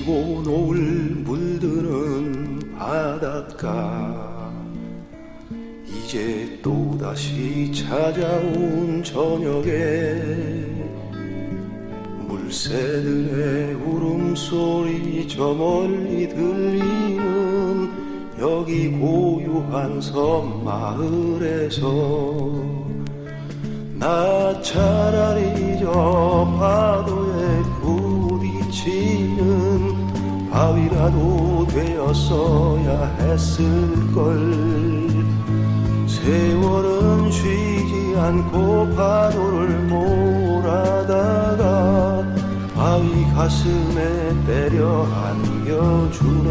지고 노을 물드는 바닷가. 이제 또다시 찾아온 저녁에 물새들의 울음소리 저 멀리 들리는 여기 고요한 섬 마을에서. 나 차라리 저 바닷가 바위라도 되었어야 했을걸. 세월은 쉬지 않고 파도를 몰아다가 바위 가슴에 때려 안겨주네.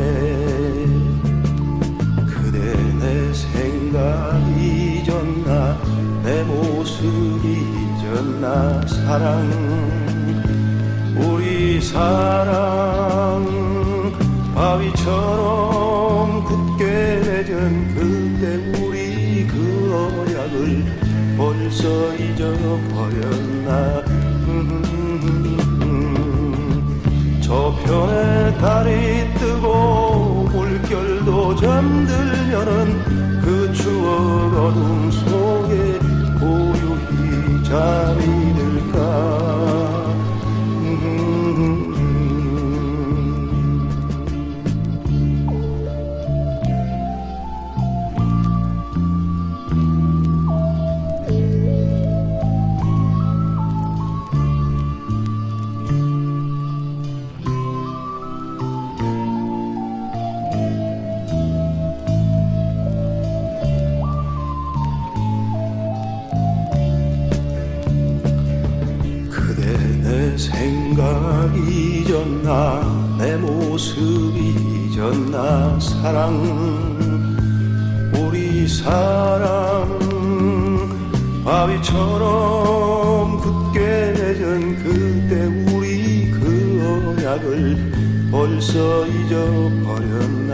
그대 내 생각 잊었나? 내 모습 잊었나? 사랑. 우리 사랑 바위처럼 굳게 맺은 그때 우리 그 언약을 벌써 잊어버렸나? 음, 저편에 달이 뜨고 물결도 잠들면은 그 추억 어둠 속 생각 잊었나 내 모습 잊었나 사랑 우리 사랑. 바위처럼 굳게 맺은 그때 우리 그 언약을 벌써 잊어버렸나.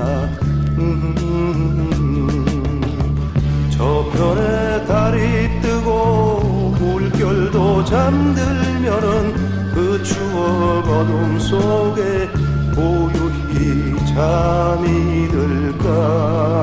음, 저편에 달이 뜨고 물결도 잠들면은 그 추억 어둠 속에 고요히 잠이 들까